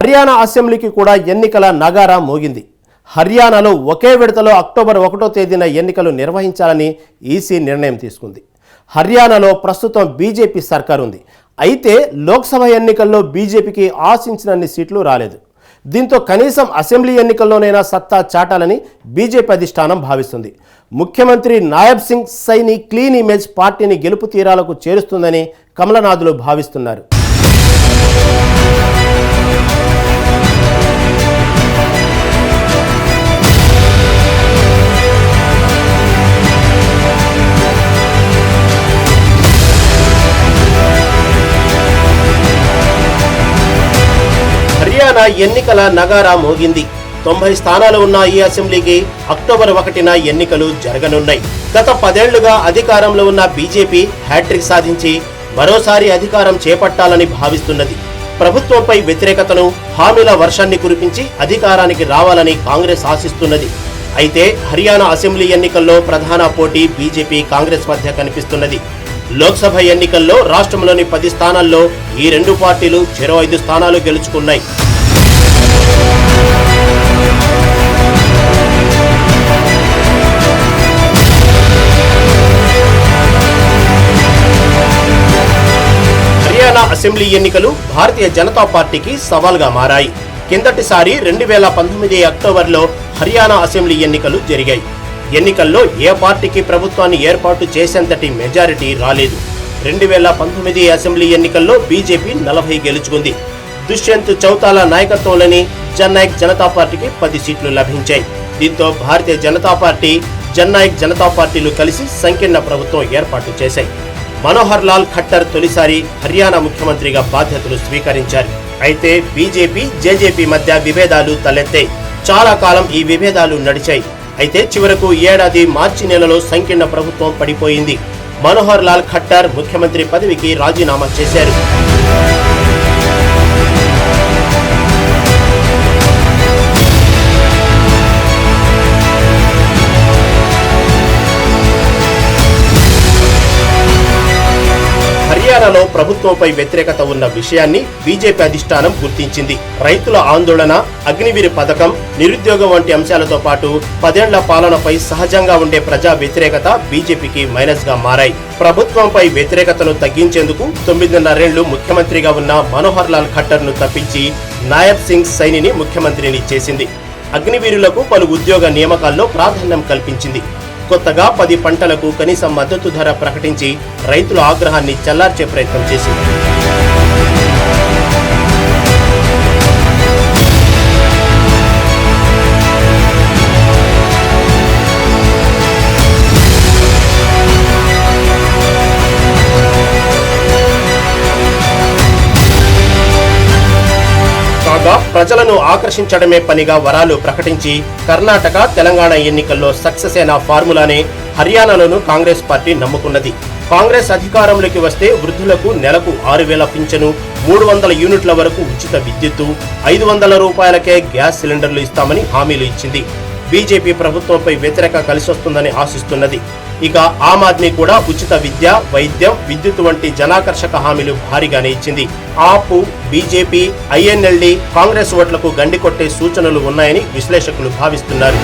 హర్యానా అసెంబ్లీకి కూడా ఎన్నికల నగారా మోగింది. హర్యానాలో ఒకే విడతలో అక్టోబర్ ఒకటో తేదీన ఎన్నికలు నిర్వహించాలని ఈసీ నిర్ణయం తీసుకుంది. హర్యానాలో ప్రస్తుతం బీజేపీ సర్కార్ ఉంది. అయితే లోక్సభ ఎన్నికల్లో బీజేపీకి ఆశించినన్ని సీట్లు రాలేదు. దీంతో కనీసం అసెంబ్లీ ఎన్నికల్లోనైనా సత్తా చాటాలని బీజేపీ అధిష్టానం భావిస్తుంది. ముఖ్యమంత్రి నాయబ్ సింగ్ సైని క్లీన్ ఇమేజ్ పార్టీని గెలుపు తీరాలకు చేరుస్తుందని కమలనాథులు భావిస్తున్నారు. హర్యానా ఎన్నికల నగారా మోగింది. తొంభై స్థానాలు ఉన్న ఈ అసెంబ్లీకి అక్టోబర్ ఒకటిన ఎన్నికలు జరగనున్నాయి. గత పదేళ్ళుగా అధికారంలో ఉన్న బీజేపీ హ్యాట్రిక్ సాధించి మరోసారి అధికారం చేపట్టాలని భావిస్తున్నది. ప్రభుత్వంపై వ్యతిరేకతను హామీల వర్షాన్ని కురిపించి అధికారానికి రావాలని కాంగ్రెస్ ఆశిస్తున్నది. అయితే హర్యానా అసెంబ్లీ ఎన్నికల్లో ప్రధాన పోటీ బీజేపీ కాంగ్రెస్ మధ్య కనిపిస్తున్నది. లోక్సభ ఎన్నికల్లో రాష్ట్రంలోని పది స్థానాల్లో ఈ రెండు పార్టీలు చెరో ఐదు స్థానాలు గెలుచుకున్నాయి. హర్యానా అసెంబ్లీ ఎన్నికలు భారతీయ జనతా పార్టీకి సవాల్గా మారాయి. కిందటిసారి రెండు వేల పంతొమ్మిది అక్టోబర్లో హర్యానా అసెంబ్లీ ఎన్నికలు జరిగాయి. ఎన్నికల్లో ఏ పార్టీకి ప్రభుత్వాన్ని ఏర్పాటు చేసేంతటి మెజారిటీ రాలేదు. రెండు వేల పంతొమ్మిది అసెంబ్లీ ఎన్నికల్లో బీజేపీ నలభై గెలుచుకుంది. దుష్యంత్ చౌతాల నాయకత్వంలోని జన్నాయక్ జనతా పార్టీకి పది సీట్లు లభించాయి. దీంతో భారతీయ జనతా పార్టీ జన్నాయక్ జనతా పార్టీలు కలిసి సంకీర్ణ ప్రభుత్వం ఏర్పాటు చేశాయి. మనోహర్ లాల్ ఖట్టర్ తొలిసారి హర్యానా ముఖ్యమంత్రిగా బాధ్యతలు స్వీకరించారు. అయితే బీజేపీ జేజేపీ మధ్య విభేదాలు తలెత్తాయి. చాలా కాలం ఈ విభేదాలు నడిచాయి. అయితే చివరకు ఏడాది మార్చి నెలలో సంకీర్ణ ప్రభుత్వం పడిపోయింది. మనోహర్ లాల్ ఖట్టర్ ముఖ్యమంత్రి పదవికి రాజీనామా చేశారు. తెలంగాణలో ప్రభుత్వంపై వ్యతిరేకత ఉన్న విషయాన్ని బీజేపీ అధిష్టానం గుర్తించింది. రైతుల ఆందోళన అగ్నివీరి పథకం నిరుద్యోగం వంటి అంశాలతో పాటు పదేళ్ళ పాలనపై సహజంగా ఉండే ప్రజా వ్యతిరేకత బీజేపీకి మైనస్గా మారాయి. ప్రభుత్వంపై వ్యతిరేకతను తగ్గించేందుకు తొమ్మిదిన్నరేళ్ళు ముఖ్యమంత్రిగా ఉన్న మనోహర్ లాల్ ఖట్టర్ను తప్పించి నాయబ్ సింగ్ సైనిని ముఖ్యమంత్రిని చేసింది. అగ్నివీరులకు పలు ఉద్యోగ నియామకాల్లో ప్రాధాన్యం కల్పించింది. కొత్తగా పది పంటలకు కనీస మద్దతు ధర ప్రకటించి రైతుల ఆగ్రహాన్ని చల్లార్చే ప్రయత్నం చేసింది. ప్రజలను ఆకర్షించడమే పనిగా వరాలు ప్రకటించి కర్ణాటక తెలంగాణ ఎన్నికల్లో సక్సెస్ అయిన ఫార్ములానే హర్యానాలోనూ కాంగ్రెస్ పార్టీ నమ్ముకున్నది. కాంగ్రెస్ అధికారంలోకి వస్తే వృద్ధులకు నెలకు ఆరు వేల పింఛను మూడు వందల యూనిట్ల వరకు ఉచిత విద్యుత్తు ఐదు వందల రూపాయలకే గ్యాస్ సిలిండర్లు ఇస్తామని హామీలు ఇచ్చింది. బీజేపీ ప్రభుత్వంపై వ్యతిరేక కలిసొస్తుందని ఆశిస్తున్నది. ఇక ఆమ్ ఆద్మీ కూడా ఉచిత విద్య వైద్యం విద్యుత్ వంటి జనాకర్షక హామీలు భారీగానే ఇచ్చింది. ఆపు బీజేపీ ఐఎన్ఎల్డి కాంగ్రెస్ ఓట్లకు గండి కొట్టే సూచనలు ఉన్నాయని విశ్లేషకులు భావిస్తున్నారు.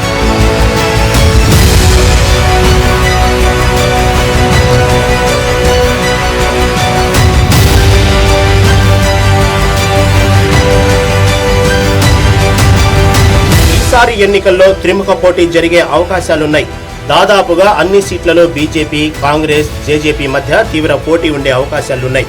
ఈసారి ఎన్నికల్లో త్రిముఖ పోటీ జరిగే అవకాశాలున్నాయి. దాదాపుగా అన్ని సీట్లలో బీజేపీ కాంగ్రెస్ జేజేపీ మధ్య తీవ్ర పోటీ ఉండే అవకాశాలున్నాయి.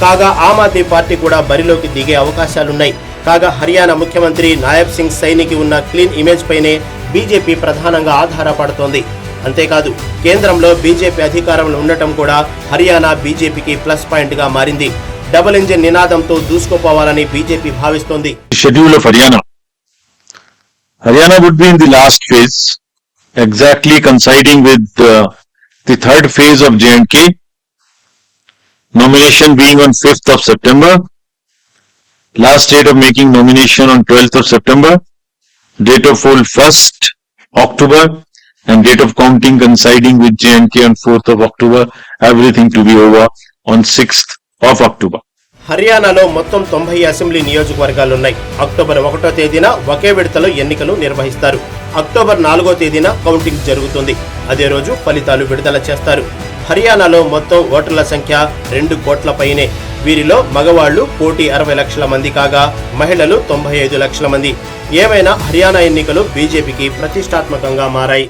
కాగా ఆమ్ ఆద్మీ పార్టీ కూడా బరిలోకి దిగే అవకాశాలున్నాయి. కాగా హర్యానా ముఖ్యమంత్రి నాయబ్ సింగ్ సైనికి ఉన్న క్లీన్ ఇమేజ్ పైనే బీజేపీ ప్రధానంగా ఆధారపడుతోంది. అంతేకాదు కేంద్రంలో బీజేపీ అధికారంలో ఉండటం కూడా హర్యానా బీజేపీకి ప్లస్ పాయింట్గా మారింది. డబుల్ ఇంజిన్ నినాదంతో దూసుకుపోవాలని బీజేపీ భావిస్తోంది. Schedule of Haryana Haryana would be in the last phase, exactly coinciding with uh, the third phase of J&K, nomination being on 5th of September, last date of making nomination on 12th of September, date of poll 1st October, and date of counting coinciding with J&K on 4th of October, everything to be over on 6th of October. హర్యానాలో మొత్తం తొంభై assembly నియోజకవర్గాలున్నాయి. October ఒకటో తేదీన ఒకే విడతలో ఎన్నికలు నిర్వహిస్తారు. October నాలుగో తేదీన కౌంటింగ్ జరుగుతుంది. అదే రోజు ఫలితాలు విడుదల చేస్తారు. హర్యానాలో మొత్తం ఓటర్ల సంఖ్య రెండు కోట్ల పైనే. వీరిలో మగవాళ్ళు కోటి అరవై లక్షల మంది కాగా మహిళలు తొంభై ఐదు లక్షల మంది. ఏమైనా హర్యానా ఎన్నికలు బీజేపీకి ప్రతిష్టాత్మకంగా మారాయి.